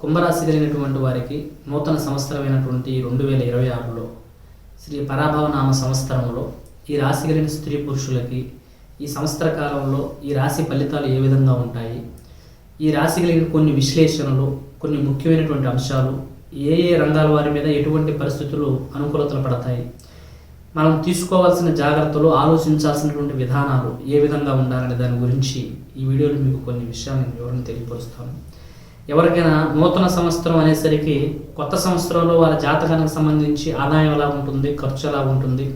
కుంభరాశి కలిగినటువంటి వారికి నూతన సంవత్సరమైనటువంటి రెండు వేల ఇరవై ఆరులో శ్రీ పరాభవనామ సంవత్సరంలో ఈ రాశి కలిగిన స్త్రీ పురుషులకి ఈ సంవత్సర కాలంలో ఈ రాశి ఫలితాలు ఏ విధంగా ఉంటాయి? ఈ రాశి కలిగిన కొన్ని విశ్లేషణలు కొన్ని ముఖ్యమైనటువంటి అంశాలు ఏ ఏ రంగాల వారి మీద ఎటువంటి పరిస్థితులు అనుకూలతలు పడతాయి? మనం తీసుకోవాల్సిన జాగ్రత్తలు ఆలోచించాల్సినటువంటి విధానాలు ఏ విధంగా ఉండాలనే దాని గురించి ఈ వీడియోలో మీకు కొన్ని విషయాలు నేను వివరణ తెలియపరుస్తాను. ఎవరికైనా నూతన సంవత్సరం అనేసరికి కొత్త సంవత్సరంలో వాళ్ళ జాతకానికి సంబంధించి ఆదాయం ఎలా ఉంటుంది ఖర్చు ఎలా ఉంటుంది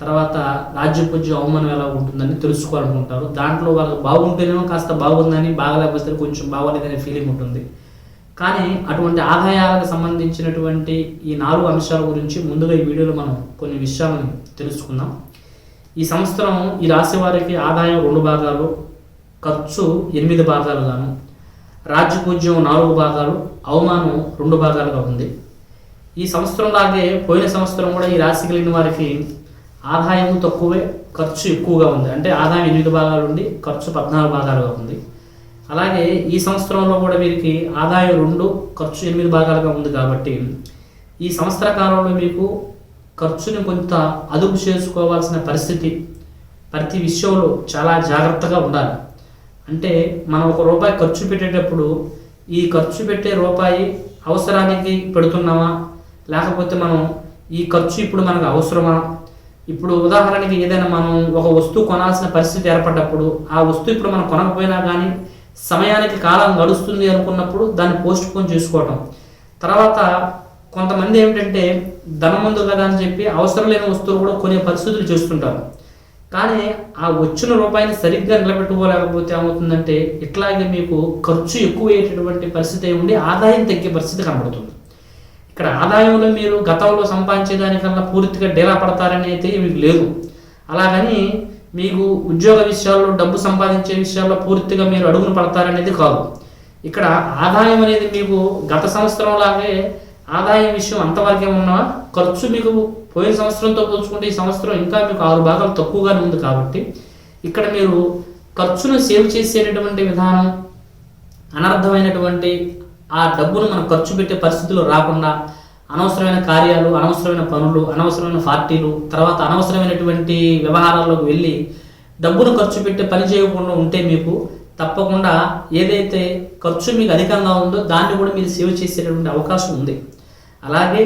తర్వాత రాజ్యపూజ్య అవమానం ఎలా ఉంటుందని తెలుసుకోవాలనుకుంటారు. దాంట్లో వాళ్ళకి బాగుంటేనేమో కాస్త బాగుందని బాగలేకపోతే కొంచెం బాగోలేదనే ఫీలింగ్ ఉంటుంది. కానీ అటువంటి ఆదాయాలకు సంబంధించినటువంటి ఈ నాలుగు అంశాల గురించి ముందుగా ఈ వీడియోలో మనం కొన్ని విషయాలను తెలుసుకుందాం. ఈ సంవత్సరం ఈ రాశి వారికి ఆదాయం రెండు భాగాలు ఖర్చు ఎనిమిది భాగాలు గాను రాజ్యపూజ్యం నాలుగు భాగాలు అవమానం రెండు భాగాలుగా ఉంది. ఈ సంవత్సరం లాగే పోయిన సంవత్సరం కూడా ఈ రాశి కలిగిన వారికి ఆదాయం తక్కువే ఖర్చు ఎక్కువగా ఉంది. అంటే ఆదాయం ఎనిమిది భాగాలు ఉండి ఖర్చు పద్నాలుగు భాగాలుగా ఉంది. అలాగే ఈ సంవత్సరంలో కూడా వీరికి ఆదాయం రెండు ఖర్చు ఎనిమిది భాగాలుగా ఉంది కాబట్టి ఈ సంవత్సర కాలంలో మీకు ఖర్చుని కొంత అదుపు చేసుకోవాల్సిన పరిస్థితి ప్రతి విషయంలో చాలా జాగ్రత్తగా ఉండాలి. అంటే మనం ఒక రూపాయి ఖర్చు పెట్టేటప్పుడు ఈ ఖర్చు పెట్టే రూపాయి అవసరానికి పెడుతున్నామా? లేకపోతే మనం ఈ ఖర్చు ఇప్పుడు మనకు అవసరమా? ఇప్పుడు ఉదాహరణకి ఏదైనా మనం ఒక వస్తువు కొనాల్సిన పరిస్థితి ఏర్పడ్డప్పుడు ఆ వస్తువు ఇప్పుడు మనం కొనకపోయినా కానీ సమయానికి కాలం గడుస్తుంది అనుకున్నప్పుడు దాన్ని పోస్ట్ పోన్ చేసుకోవటం. తర్వాత కొంతమంది ఏమిటంటే ధనం ఉంది కదా అని చెప్పి అవసరం లేని వస్తువులు కూడా కొనే పరిస్థితులు చేస్తుంటారు. కానీ ఆ వచ్చిన రూపాయిని సరిగ్గా నిలబెట్టుకోలేకపోతే ఏమవుతుందంటే ఇట్లాగే మీకు ఖర్చు ఎక్కువ అయ్యేటటువంటి పరిస్థితి ఉండి ఆదాయం తగ్గే పరిస్థితి కనబడుతుంది. ఇక్కడ ఆదాయంలో మీరు గతంలో సంపాదించేదానికన్నా పూర్తిగా డేలా పడతారని అయితే మీకు లేదు. అలాగని మీకు ఉద్యోగ విషయాల్లో డబ్బు సంపాదించే విషయాల్లో పూర్తిగా మీరు అడుగును పడతారనేది కాదు. ఇక్కడ ఆదాయం అనేది మీకు గత సంవత్సరం లాగే ఆదాయం విషయం అంతవరకే ఉన్నా ఖర్చు మీకు పోయిన సంవత్సరంతో పోల్చుకుంటే ఈ సంవత్సరం ఇంకా మీకు ఆరు భాగాలు తక్కువగానే ఉంది కాబట్టి ఇక్కడ మీరు ఖర్చును సేవ్ చేసేటటువంటి విధానం అనర్థమైనటువంటి ఆ డబ్బును మనం ఖర్చు పెట్టే పరిస్థితులు రాకుండా అనవసరమైన కార్యాలు అనవసరమైన పనులు అనవసరమైన పార్టీలు తర్వాత అనవసరమైనటువంటి వ్యవహారాల్లోకి వెళ్ళి డబ్బును ఖర్చు పెట్టే పని చేయకుండా ఉంటే మీకు తప్పకుండా ఏదైతే ఖర్చు మీకు అధికంగా ఉందో దాన్ని కూడా మీరు సేవ్ చేసేటటువంటి అవకాశం ఉంది. అలాగే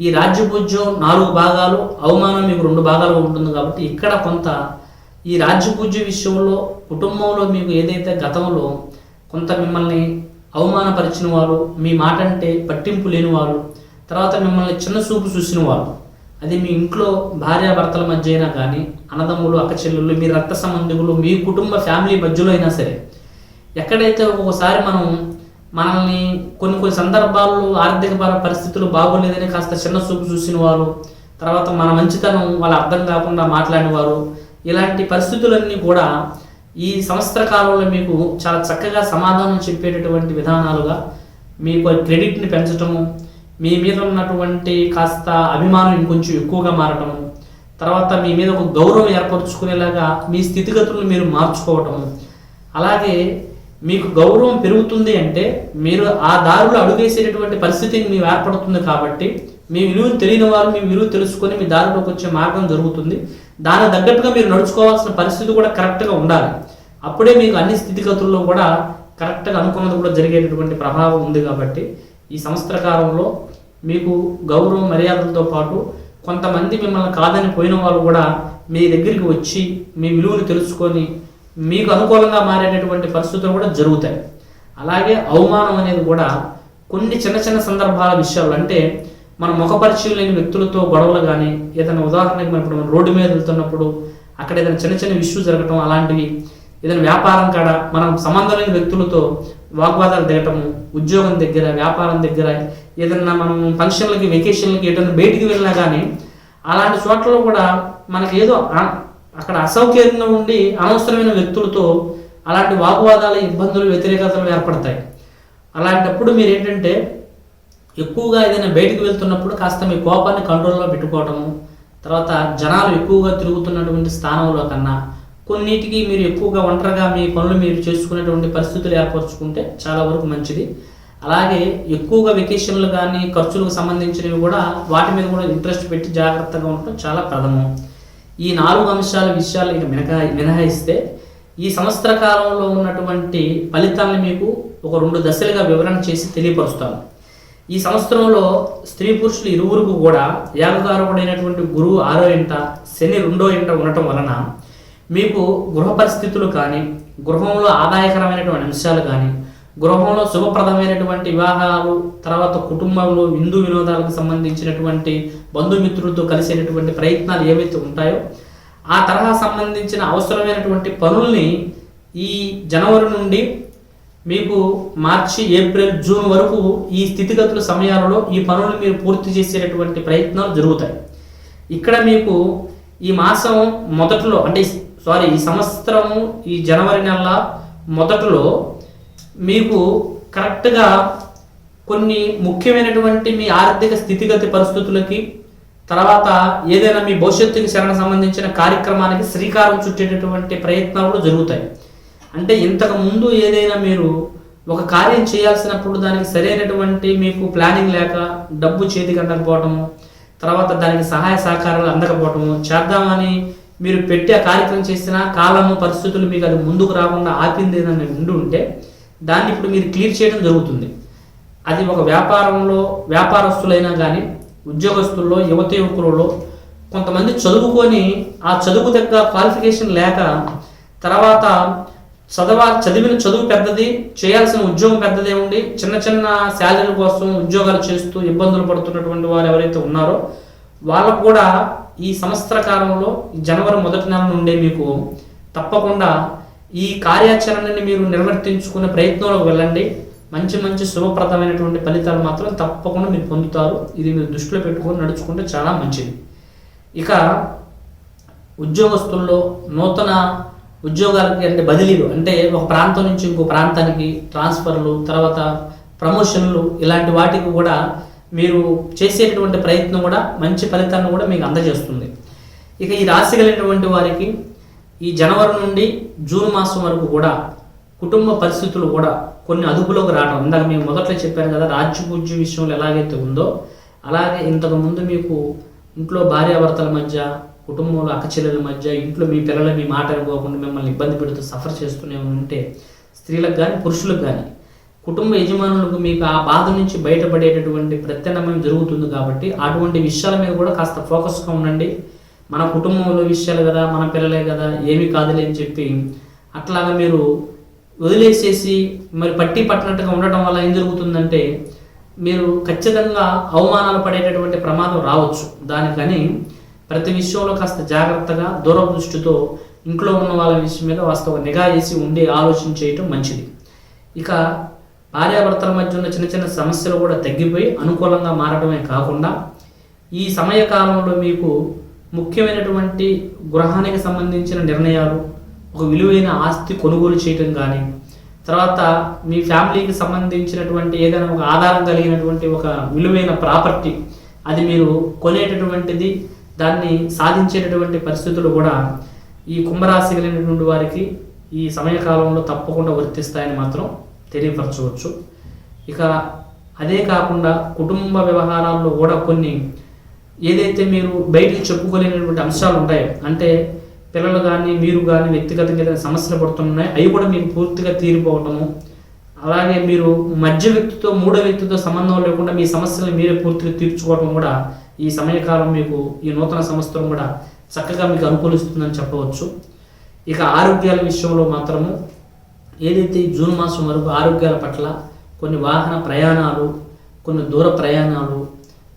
ఈ రాజ్యపూజ్యం నాలుగు భాగాలు అవమానం మీకు రెండు భాగాలు ఉంటుంది కాబట్టి ఇక్కడ కొంత ఈ రాజ్యపూజ్య విషయంలో కుటుంబంలో మీకు ఏదైతే గతంలో కొంత మిమ్మల్ని అవమానపరిచిన వారు మీ మాట అంటే పట్టింపు లేని వారు తర్వాత మిమ్మల్ని చిన్న చూపు చూసిన వారు అది మీ ఇంట్లో భార్యాభర్తల మధ్య అయినా కానీ అన్నదమ్ములు అక్కచెల్లెళ్ళు మీ రక్త సంబంధికులు మీ కుటుంబ ఫ్యామిలీ మధ్యలో అయినా సరే ఎక్కడైతే ఒక్కొక్కసారి మనం మనల్ని కొన్ని కొన్ని సందర్భాల్లో ఆర్థిక పరిస్థితులు బాగోలేదని కాస్త చిన్న చూపు చూసిన వారు తర్వాత మన మంచితనం వాళ్ళ అర్థం కాకుండా మాట్లాడేవారు ఇలాంటి పరిస్థితులన్నీ కూడా ఈ సంవత్సర కాలంలో మీకు చాలా చక్కగా సమాధానం చెప్పేటటువంటి విధానాలుగా మీకు క్రెడిట్ని పెంచటము మీ మీద ఉన్నటువంటి కాస్త అభిమానం ఇంకొంచెం ఎక్కువగా మారటము తర్వాత మీ మీద ఒక గౌరవం ఏర్పరచుకునేలాగా మీ స్థితిగతులను మీరు మార్చుకోవటము. అలాగే మీకు గౌరవం పెరుగుతుంది అంటే మీరు ఆ దారిలో అడుగేసేటటువంటి పరిస్థితి మీకు ఏర్పడుతుంది కాబట్టి మీ విలువను తెలియని వారు మీ విలువ తెలుసుకొని మీ దారిలోకి వచ్చే మార్గం జరుగుతుంది. దాని తగ్గట్టుగా మీరు నడుచుకోవాల్సిన పరిస్థితి కూడా కరెక్ట్గా ఉండాలి. అప్పుడే మీకు అన్ని స్థితిగతుల్లో కూడా కరెక్ట్గా అనుకున్నది కూడా జరిగేటటువంటి ప్రభావం ఉంది కాబట్టి ఈ సంవత్సర కాలంలో మీకు గౌరవం మర్యాదలతో పాటు కొంతమంది మిమ్మల్ని కాదని పోయిన వాళ్ళు కూడా మీ దగ్గరికి వచ్చి మీ విలువను తెలుసుకొని మీకు అనుకూలంగా మారేటటువంటి పరిస్థితులు కూడా జరుగుతాయి. అలాగే అవమానం అనేది కూడా కొన్ని చిన్న చిన్న సందర్భాల విషయాలు అంటే మన ముఖపరిచయం లేని వ్యక్తులతో గొడవలు కానీ ఏదైనా ఉదాహరణకి మనం ఇప్పుడు మనం రోడ్డు మీద వెళ్తున్నప్పుడు అక్కడ ఏదైనా చిన్న చిన్న ఇష్యూ జరగటం అలాంటివి ఏదైనా వ్యాపారం కాడ మనం సంబంధం లేని వ్యక్తులతో వాగ్వాదాలు దిగటము ఉద్యోగం దగ్గర వ్యాపారం దగ్గర ఏదైనా మనం ఫంక్షన్లకి వెకేషన్లకి ఏదైనా బయటికి వెళ్ళినా కానీ అలాంటి చోట్లలో కూడా మనకి ఏదో అక్కడ అసౌకర్యంగా ఉండి అనవసరమైన వ్యక్తులతో అలాంటి వాగ్వాదాలు ఇబ్బందులు వ్యతిరేకతలు ఏర్పడతాయి. అలాంటప్పుడు మీరు ఏంటంటే ఎక్కువగా ఏదైనా బయటకు వెళ్తున్నప్పుడు కాస్త మీ కోపాన్ని కంట్రోల్లో పెట్టుకోవటము తర్వాత జనాలు ఎక్కువగా తిరుగుతున్నటువంటి స్థానంలో కన్నా కొన్నిటికి మీరు ఎక్కువగా ఒంటరిగా మీ పనులు మీరు చేసుకునేటువంటి పరిస్థితులు ఏర్పరచుకుంటే చాలా వరకు మంచిది. అలాగే ఎక్కువగా వెకేషన్లు కానీ ఖర్చులకు సంబంధించినవి కూడా వాటి మీద కూడా ఇంట్రెస్ట్ పెట్టి జాగ్రత్తగా ఉండటం చాలా ప్రథమం. ఈ నాలుగు అంశాల విషయాలు ఇక మినహా మినహాయిస్తే ఈ సంవత్సర కాలంలో ఉన్నటువంటి ఫలితాలను మీకు ఒక రెండు దశలుగా వివరణ చేసి తెలియపరుస్తాను. ఈ సంవత్సరంలో స్త్రీ పురుషులు ఇరువురుకు కూడా యాగకారకుడైనటువంటి గురువు ఆరో ఇంట శని రెండో ఇంట ఉండటం వలన మీకు గృహ పరిస్థితులు కానీ గృహంలో ఆదాయకరమైనటువంటి అంశాలు కానీ గృహంలో శుభప్రదమైనటువంటి వివాహాలు తర్వాత కుటుంబంలో విందు వినోదాలకు సంబంధించినటువంటి బంధుమిత్రులతో కలిసేటటువంటి ప్రయత్నాలు ఏవైతే ఉంటాయో ఆ తరహా సంబంధించిన అవసరమైనటువంటి పనుల్ని ఈ జనవరి నుండి మీకు మార్చి ఏప్రిల్ జూన్ వరకు ఈ స్థితిగతుల సమయాలలో ఈ పనులు మీరు పూర్తి చేసేటటువంటి ప్రయత్నాలు జరుగుతాయి. ఇక్కడ మీకు ఈ మాసం మొదట్లో అంటే సారీ ఈ సంవత్సరము ఈ జనవరి నెల మొదట్లో మీకు కరెక్ట్గా కొన్ని ముఖ్యమైనటువంటి మీ ఆర్థిక స్థితిగతి పరిస్థితులకి తర్వాత ఏదైనా మీ భవిష్యత్తుకి శరణ సంబంధించిన కార్యక్రమానికి శ్రీకారం చుట్టేటటువంటి ప్రయత్నాలు కూడా జరుగుతాయి. అంటే ఇంతకు ముందు ఏదైనా మీరు ఒక కార్యం చేయాల్సినప్పుడు దానికి సరైనటువంటి మీకు ప్లానింగ్ లేక డబ్బు చేతికి అందకపోవటము తర్వాత దానికి సహాయ సహకారాలు అందకపోవటము చేద్దామని మీరు పెట్టి ఆ కార్యక్రమం చేసిన కాలము పరిస్థితులు మీకు అది ముందుకు రాకుండా ఆపింది ఏదైనా ఉండి ఉంటే దాన్ని ఇప్పుడు మీరు క్లియర్ చేయడం జరుగుతుంది. అది ఒక వ్యాపారంలో వ్యాపారస్తులైనా కానీ ఉద్యోగస్తుల్లో యువత యువకులలో కొంతమంది చదువుకొని ఆ చదువు దగ్గర క్వాలిఫికేషన్ లేక తర్వాత చదవ చదివిన చదువు పెద్దది చేయాల్సిన ఉద్యోగం పెద్దదే ఉండి చిన్న చిన్న శాలరీల కోసం ఉద్యోగాలు చేస్తూ ఇబ్బందులు పడుతున్నటువంటి వారు ఎవరైతే ఉన్నారో వాళ్ళకు కూడా ఈ సంవత్సర కాలంలో జనవరి మొదటి నెల నుండే మీకు తప్పకుండా ఈ కార్యాచరణని మీరు నిర్వర్తించుకునే ప్రయత్నంలోకి వెళ్ళండి. మంచి మంచి శుభప్రదమైనటువంటి ఫలితాలు మాత్రం తప్పకుండా మీరు పొందుతారు. ఇది మీరు దృష్టిలో పెట్టుకొని నడుచుకుంటే చాలా మంచిది. ఇక ఉద్యోగస్తుల్లో నూతన ఉద్యోగాలకి అంటే బదిలీలు అంటే ఒక ప్రాంతం నుంచి ఇంకో ప్రాంతానికి ట్రాన్స్ఫర్లు తర్వాత ప్రమోషన్లు ఇలాంటి వాటికి కూడా మీరు చేసేటటువంటి ప్రయత్నం కూడా మంచి ఫలితాన్ని కూడా మీకు అందజేస్తుంది. ఇక ఈ రాశి కలిగినటువంటి వారికి ఈ జనవరి నుండి జూన్ మాసం వరకు కూడా కుటుంబ పరిస్థితులు కూడా కొన్ని అదుపులోకి రావడం ఇందాక మేము మొదట్లో చెప్పాను కదా రాజ్యపూజ్య విషయంలో ఎలాగైతే ఉందో అలాగే ఇంతకుముందు మీకు ఇంట్లో భార్యాభర్తల మధ్య కుటుంబంలో అక్కచెల్లెల మధ్య ఇంట్లో మీ పిల్లలు మీ మాట అనుకోకుండా మిమ్మల్ని ఇబ్బంది పెడుతూ సఫర్ చేస్తూనే ఉంటే స్త్రీలకు కానీ పురుషులకు కానీ కుటుంబ యజమానులకు మీకు ఆ బాధ నుంచి బయటపడేటటువంటి ప్రత్యామ్నాయం జరుగుతుంది కాబట్టి అటువంటి విషయాల మీద కూడా కాస్త ఫోకస్గా ఉండండి. మన కుటుంబంలో విషయాలు కదా మన పిల్లలే కదా ఏమీ కాదులే అని చెప్పి అట్లాగా మీరు వదిలేసేసి మరి పట్టి పట్టినట్టుగా ఉండటం వల్ల ఏం జరుగుతుందంటే మీరు ఖచ్చితంగా అవమానాలు పడేటటువంటి ప్రమాదం రావచ్చు. దానికని ప్రతి విషయంలో కాస్త జాగ్రత్తగా దూరదృష్టితో ఇంట్లో ఉన్న వాళ్ళ విషయం మీద వాస్తవ నిఘా చేసి ఉండి ఆలోచన చేయటం మంచిది. ఇక భార్యాభర్తల మధ్య ఉన్న చిన్న చిన్న సమస్యలు కూడా తగ్గిపోయి అనుకూలంగా మారడమే కాకుండా ఈ సమయకాలంలో మీకు ముఖ్యమైనటువంటి గృహానికి సంబంధించిన నిర్ణయాలు ఒక విలువైన ఆస్తి కొనుగోలు చేయటం కానీ తర్వాత మీ ఫ్యామిలీకి సంబంధించినటువంటి ఏదైనా ఒక ఆధారం కలిగినటువంటి ఒక విలువైన ప్రాపర్టీ అది మీరు కొనేటటువంటిది దాన్ని సాధించేటటువంటి పరిస్థితులు కూడా ఈ కుంభరాశి కలిగినటువంటి వారికి ఈ సమయకాలంలో తప్పకుండా వర్తిస్తాయని మాత్రం తెలియపరచవచ్చు. ఇక అదే కాకుండా కుటుంబ వ్యవహారాల్లో కూడా కొన్ని ఏదైతే మీరు బయటికి చెప్పుకోలేనటువంటి అంశాలు ఉంటాయో అంటే పిల్లలు కానీ మీరు కానీ వ్యక్తిగతంగా ఏదైనా సమస్యలు పడుతున్నాయి అవి కూడా మీకు పూర్తిగా తీరిపోవటము అలాగే మీరు మధ్య వ్యక్తితో మూడో వ్యక్తితో సంబంధం లేకుండా మీ సమస్యలను మీరే పూర్తిగా తీర్చుకోవడం కూడా ఈ సమయకాలం మీకు ఈ నూతన సంవత్సరం కూడా చక్కగా మీకు అనుకూలిస్తుందని చెప్పవచ్చు. ఇక ఆరోగ్యాల విషయంలో మాత్రము ఏదైతే జూన్ మాసం వరకు ఆరోగ్యాల పట్ల కొన్ని వాహన ప్రయాణాలు కొన్ని దూర ప్రయాణాలు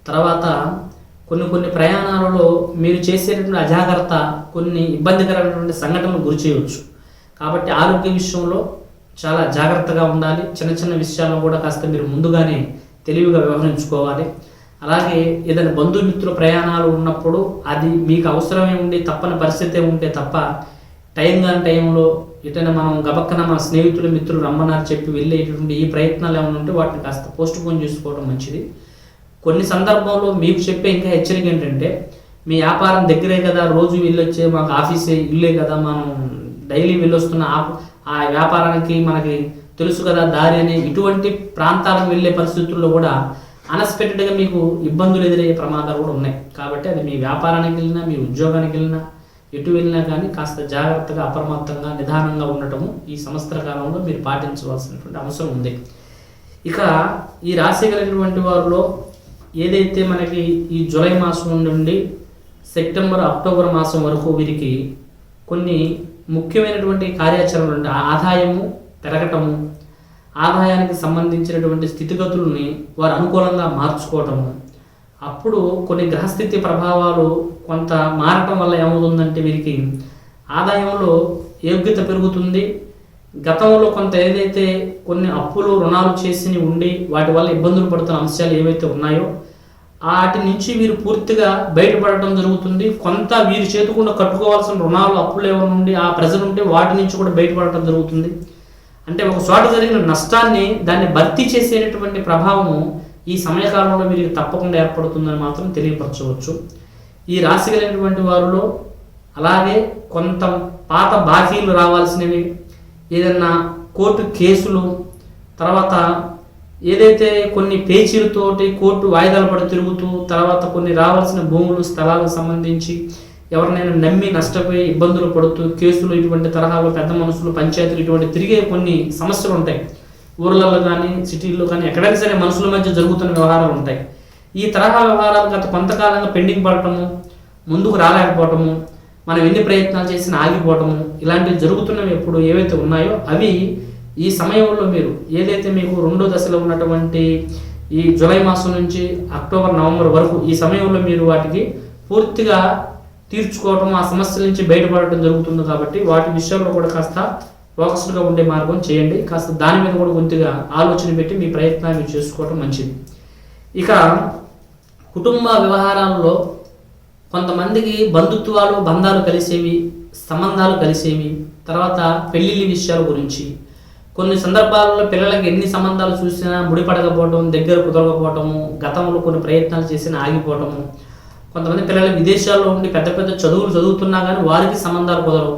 తర్వాత కొన్ని కొన్ని ప్రయాణాలలో మీరు చేసేటటువంటి అజాగ్రత్త కొన్ని ఇబ్బందికరమైనటువంటి సంఘటనలు గురి చేయవచ్చు. కాబట్టి ఆరోగ్య విషయంలో చాలా జాగ్రత్తగా ఉండాలి. చిన్న చిన్న విషయాల్లో కూడా కాస్త మీరు ముందుగానే తెలివిగా వ్యవహరించుకోవాలి. అలాగే ఏదైనా బంధుమిత్రుల ప్రయాణాలు ఉన్నప్పుడు అది మీకు అవసరమే ఉండి తప్పని పరిస్థితి ఉంటే తప్ప టైం కాని టైంలో ఎటైనా మనం గబక్కన మన స్నేహితులు మిత్రులు రమ్మన్నారు చెప్పి వెళ్ళేటటువంటి ఈ ప్రయత్నాలు ఏమైనా ఉంటే వాటిని కాస్త పోస్ట్ పోన్ చేసుకోవడం మంచిది. కొన్ని సందర్భంలో మీకు చెప్పే ఇంకా హెచ్చరిక ఏంటంటే మీ వ్యాపారం దగ్గరే కదా రోజు వెళ్ళొచ్చే మాకు ఆఫీసే ఇల్లే కదా మనం డైలీ వెళ్ళొస్తున్న ఆ- ఆ వ్యాపారానికి మనకి తెలుసు కదా దారి అని ఇటువంటి ప్రాంతాలకు వెళ్ళే పరిస్థితుల్లో కూడా అన్ఎక్స్పెక్టెడ్గా మీకు ఇబ్బందులు ఎదురయ్యే ప్రమాదాలు కూడా ఉన్నాయి. కాబట్టి అది మీ వ్యాపారానికి వెళ్ళినా మీ ఉద్యోగానికి వెళ్ళినా ఎటు వెళ్ళినా కానీ కాస్త జాగ్రత్తగా అప్రమత్తంగా నిదానంగా ఉండటము ఈ సంవత్సర కాలంలో మీరు పాటించవలసినటువంటి అవసరం ఉంది. ఇక ఈ రాశి కలిగినటువంటి వారిలో ఏదైతే మనకి ఈ జూలై మాసం నుండి సెప్టెంబర్ అక్టోబర్ మాసం వరకు వీరికి కొన్ని ముఖ్యమైనటువంటి కార్యాచరణలు ఆ ఆదాయము పెరగటము ఆదాయానికి సంబంధించినటువంటి స్థితిగతుల్ని వారు అనుకూలంగా మార్చుకోవటము. అప్పుడు కొన్ని గ్రహస్థితి ప్రభావాలు కొంత మారటం వల్ల ఏమవుతుందంటే వీరికి ఆదాయంలో యోగ్యత పెరుగుతుంది. గతంలో కొంత ఏదైతే కొన్ని అప్పులు రుణాలు చేసి ఉండి వాటి వల్ల ఇబ్బందులు పడుతున్న అంశాలు ఏవైతే ఉన్నాయో వాటి నుంచి వీరు పూర్తిగా బయటపడటం జరుగుతుంది. కొంత వీరి చేతుకుండా కట్టుకోవాల్సిన రుణాలు అప్పులు ఏమైనా ఉండి ఆ ప్రజలు ఉంటే వాటి నుంచి కూడా బయటపడటం జరుగుతుంది. అంటే ఒక చోట జరిగిన నష్టాన్ని దాన్ని భర్తీ చేసేటటువంటి ప్రభావము ఈ సమయకాలంలో వీరికి తప్పకుండా ఏర్పడుతుందని మాత్రం తెలియపరచవచ్చు. ఈ రాశి కలిగినటువంటి వారిలో అలాగే కొంత పాత బాకీలు రావాల్సినవి ఏదన్నా కోర్టు కేసులు తర్వాత ఏదైతే కొన్ని పేచీలతోటి కోర్టు వాయిదాలు పడి తిరుగుతూ తర్వాత కొన్ని రావాల్సిన భూములు స్థలాలకు సంబంధించి ఎవరినైనా నమ్మి నష్టపోయి ఇబ్బందులు పడుతూ కేసులు ఇటువంటి తరహాలో పెద్ద మనుషులు పంచాయతీలు ఇటువంటి తిరిగే కొన్ని సమస్యలు ఉంటాయి. ఊర్లలో కానీ సిటీల్లో కానీ ఎక్కడైనా సరే మనుషుల మధ్య జరుగుతున్న వ్యవహారాలు ఉంటాయి. ఈ తరహా వ్యవహారాలు గత కొంతకాలంగా పెండింగ్ పడటము ముందుకు రాలేకపోవటము మనం ఎన్ని ప్రయత్నాలు చేసినా ఆగిపోవటము ఇలాంటివి జరుగుతున్నవి ఎప్పుడు ఏవైతే ఉన్నాయో అవి ఈ సమయంలో మీరు ఏదైతే మీకు రెండో దశలో ఉన్నటువంటి ఈ జూలై మాసం నుంచి అక్టోబర్ నవంబర్ వరకు ఈ సమయంలో మీరు వాటికి పూర్తిగా తీర్చుకోవటం ఆ సమస్యల నుంచి బయటపడటం జరుగుతుంది కాబట్టి వాటి విషయంలో కూడా కాస్త ఫోకస్డ్గా ఉండే మార్గం చేయండి. కాస్త దాని మీద కూడా కొద్దిగా ఆలోచన పెట్టి మీ ప్రయత్నాన్ని చేసుకోవటం మంచిది. ఇక కుటుంబ వ్యవహారాల్లో కొంతమందికి బంధుత్వాలు బంధాలు కలిసేవి సంబంధాలు కలిసేవి తర్వాత పెళ్ళిళ్ళ విషయాల గురించి. కొన్ని సందర్భాలలో పిల్లలకి ఎన్ని సంబంధాలు చూసినా ముడిపడకపోవడం దగ్గర కుదరకపోవటము గతంలో కొన్ని ప్రయత్నాలు చేసినా ఆగిపోవటము. కొంతమంది పిల్లలు విదేశాల్లో ఉండి పెద్ద పెద్ద చదువులు చదువుతున్నా కానీ వారికి సంబంధాలు కుదరవు.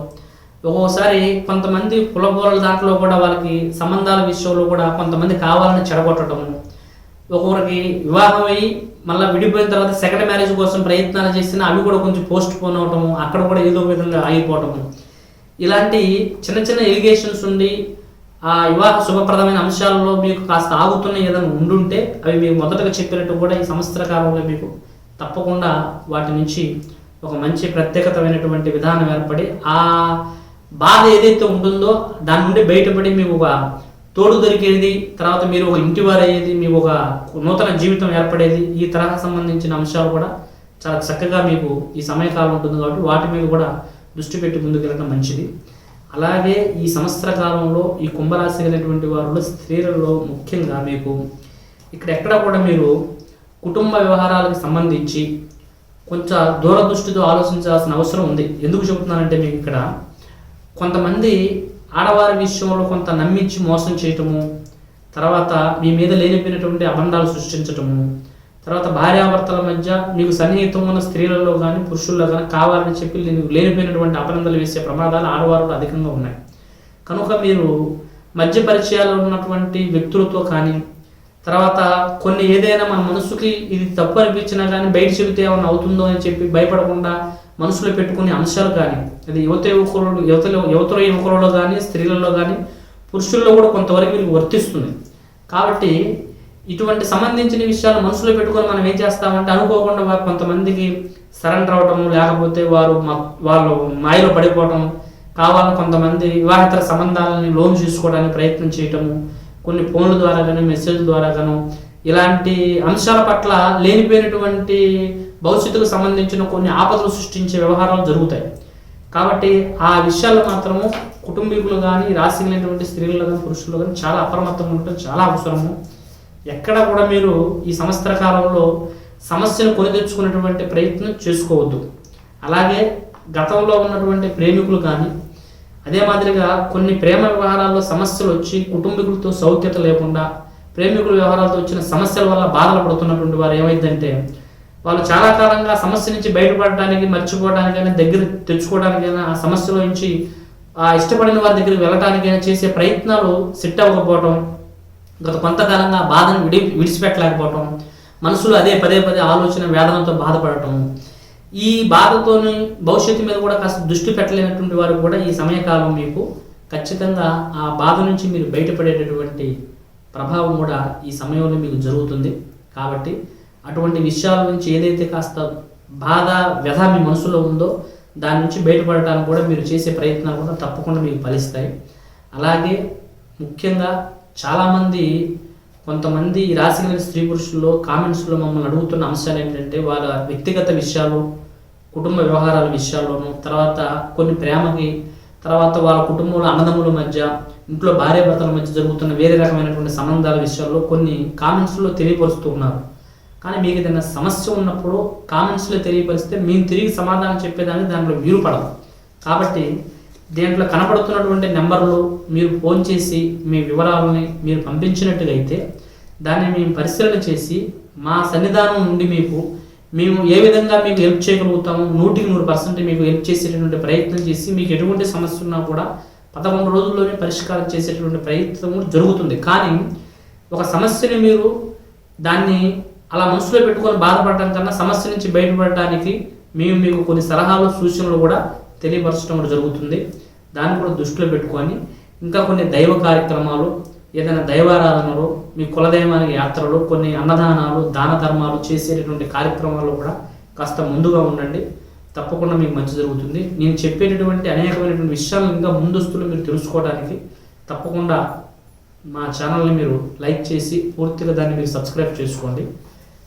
ఒక్కోసారి కొంతమంది కులబోల దాంట్లో కూడా వాళ్ళకి సంబంధాల విషయంలో కూడా కొంతమంది కావాలని చెడగొట్టడము ఒక్కొక్కరికి వివాహం మళ్ళీ విడిపోయిన తర్వాత సెకండ్ మ్యారేజ్ కోసం ప్రయత్నాలు చేసినా అవి కూడా కొంచెం పోస్ట్ పోన్ అవటము అక్కడ కూడా ఏదో ఒక విధంగా ఆగిపోవటము. ఇలాంటి చిన్న చిన్న ఎలిగేషన్స్ ఉండి ఆ వివాహ శుభప్రదమైన అంశాలలో మీకు కాస్త ఆగుతున్న ఏదైనా ఉండుంటే అవి మీకు మొదటగా చెప్పినట్టు కూడా ఈ సంవత్సర కాలంలో మీకు తప్పకుండా వాటి నుంచి ఒక మంచి ప్రత్యేకతమైనటువంటి విధానం ఏర్పడి ఆ బాధ ఏదైతే ఉంటుందో దాని నుండి బయటపడి మీకు ఒక తోడు దొరికేది తర్వాత మీరు ఒక ఇంటి వారు అయ్యేది మీకు ఒక నూతన జీవితం ఏర్పడేది ఈ తరహా సంబంధించిన అంశాలు కూడా చాలా చక్కగా మీకు ఈ సమయకాలం ఉంటుంది కాబట్టి వాటి మీద కూడా దృష్టి పెట్టి ముందుకెళ్ళడం మంచిది. అలాగే ఈ సంవత్సర కాలంలో ఈ కుంభరాశి కలిగినటువంటి వారిలో స్త్రీలలో ముఖ్యంగా మీకు ఇక్కడ ఎక్కడ కూడా మీరు కుటుంబ వ్యవహారాలకు సంబంధించి కొంచెం దూరదృష్టితో ఆలోచించాల్సిన అవసరం ఉంది. ఎందుకు చెబుతున్నానంటే మీకు ఇక్కడ కొంతమంది ఆడవారి విషయంలో కొంత నమ్మించి మోసం చేయటము తర్వాత మీ మీద లేనిపోయినటువంటి అబంధాలు సృష్టించటము తర్వాత భార్యాభర్తల మధ్య మీకు సన్నిహితం ఉన్న స్త్రీలలో కానీ పురుషుల్లో కానీ కావాలని చెప్పి నీకు లేనిపోయినటువంటి అపనందలు వేసే ప్రమాదాలు ఆడవారిలో అధికంగా ఉన్నాయి. కనుక మీరు మధ్య పరిచయాలు ఉన్నటువంటి వ్యక్తులతో కానీ తర్వాత కొన్ని ఏదైనా మన మనసుకి ఇది తప్పు అనిపించినా కానీ బయట చెబితే ఏమైనా అవుతుందో అని చెప్పి భయపడకుండా మనసులో పెట్టుకునే అంశాలు కానీ అది యువత యువకులు యువతలో యువతలో యువకులలో కానీ స్త్రీలలో కానీ పురుషుల్లో కూడా కొంతవరకు వీరికి వర్తిస్తుంది కాబట్టి ఇటువంటి సంబంధించిన విషయాలు మనసులో పెట్టుకొని మనం ఏం చేస్తామంటే అనుకోకుండా కొంతమందికి సరెండర్ అవ్వటము లేకపోతే వారు మ- వాళ్ళు మాయలో పడిపోవటం కావాలని కొంతమంది వివాహేతర సంబంధాలని లోన్ చేసుకోవడానికి ప్రయత్నం చేయటము కొన్ని ఫోన్ల ద్వారా కానీ మెసేజ్ ద్వారా గాను ఇలాంటి అంశాల పట్ల లేనిపోయినటువంటి భవిష్యత్తుకు సంబంధించిన కొన్ని ఆపదలు సృష్టించే వ్యవహారాలు జరుగుతాయి. కాబట్టి ఆ విషయాల్లో మాత్రము కుటుంబీకులు కానీ రాసినటువంటి స్త్రీలు కానీ పురుషులు కానీ చాలా అప్రమత్తంగా ఉండటం చాలా అవసరము. ఎక్కడ కూడా మీరు ఈ సంవత్సర కాలంలో సమస్యను కొని తెచ్చుకునేటువంటి ప్రయత్నం చేసుకోవద్దు. అలాగే గతంలో ఉన్నటువంటి ప్రేమికులు కానీ అదే మాదిరిగా కొన్ని ప్రేమ వ్యవహారాల్లో సమస్యలు వచ్చి కుటుంబీకులతో సౌఖ్యత లేకుండా ప్రేమికుల వ్యవహారాలతో వచ్చిన సమస్యల వల్ల బాధలు పడుతున్నటువంటి వారు ఏమైందంటే వాళ్ళు చాలా కాలంగా సమస్య నుంచి బయటపడటానికి మర్చిపోవడానికైనా దగ్గర తెచ్చుకోవడానికైనా ఆ సమస్యలో నుంచి ఆ ఇష్టపడిన వారి దగ్గరికి వెళ్ళటానికైనా చేసే ప్రయత్నాలు సెట్ అవ్వకపోవటం గత కొంతకాలంగా బాధను విడి విడిచిపెట్టలేకపోవటం మనసులో అదే పదే పదే ఆలోచన వేదనతో బాధపడటం ఈ బాధతోని భవిష్యత్తు మీద కూడా కాస్త దృష్టి పెట్టలేనటువంటి వారు కూడా ఈ సమయకాలం మీకు ఖచ్చితంగా ఆ బాధ నుంచి మీరు బయటపడేటటువంటి ప్రభావం కూడా ఈ సమయంలో మీకు జరుగుతుంది. కాబట్టి అటువంటి విషయాల నుంచి ఏదైతే కాస్త బాధ వ్యధ మీ మనసులో ఉందో దాని నుంచి బయటపడటానికి కూడా మీరు చేసే ప్రయత్నాలు కూడా తప్పకుండా మీకు ఫలిస్తాయి. అలాగే ముఖ్యంగా చాలామంది కొంతమంది ఈ రాశి కలిగిన స్త్రీ పురుషుల్లో కామెంట్స్లో మమ్మల్ని అడుగుతున్న అంశాలు ఏంటంటే వాళ్ళ వ్యక్తిగత విషయాలు కుటుంబ వ్యవహారాల విషయాల్లోనూ తర్వాత కొన్ని ప్రేమకి తర్వాత వాళ్ళ కుటుంబంలో అన్నదమ్ముల మధ్య ఇంట్లో భార్యాభర్తల మధ్య జరుగుతున్న వేరే రకమైనటువంటి సంబంధాల విషయాల్లో కొన్ని కామెంట్స్లో తెలియపరుస్తూ ఉన్నారు. కానీ మీకు ఏదైనా సమస్య ఉన్నప్పుడు కామెంట్స్లో తెలియపరిస్తే మేము తిరిగి సమాధానం చెప్పేదాన్ని దాంట్లో మీరు పడదు కాబట్టి దీంట్లో కనపడుతున్నటువంటి నెంబర్లు మీరు ఫోన్ చేసి మీ వివరాలని మీరు పంపించినట్టుగైతే అయితే దాన్ని మేము పరిశీలన చేసి మా సన్నిధానం నుండి మీకు మేము ఏ విధంగా మీకు హెల్ప్ చేయగలుగుతాము నూటికి నూరు పర్సెంట్ మీకు హెల్ప్ చేసేటటువంటి ప్రయత్నం చేసి మీకు ఎటువంటి సమస్య ఉన్నా కూడా పదకొండు రోజుల్లోనే పరిష్కారం చేసేటటువంటి ప్రయత్నం జరుగుతుంది. కానీ ఒక సమస్యని మీరు దాన్ని అలా మనసులో పెట్టుకొని బాధపడటం కన్నా సమస్య నుంచి బయటపడటానికి మేము మీకు కొన్ని సలహాలు సూచనలు కూడా తెలియపరచడం కూడా జరుగుతుంది. దాన్ని కూడా దృష్టిలో పెట్టుకొని ఇంకా కొన్ని దైవ కార్యక్రమాలు ఏదైనా దైవారాధనలు మీ కులదైవానికి యాత్రలు కొన్ని అన్నదానాలు దాన ధర్మాలు చేసేటటువంటి కార్యక్రమాలు కూడా కాస్త ముందుగా ఉండండి. తప్పకుండా మీకు మంచి జరుగుతుంది. నేను చెప్పేటటువంటి అనేకమైనటువంటి విషయాలు ఇంకా ముందస్తులు మీరు తెలుసుకోవడానికి తప్పకుండా మా ఛానల్ని మీరు లైక్ చేసి పూర్తిగా దాన్ని మీరు సబ్స్క్రైబ్ చేసుకోండి.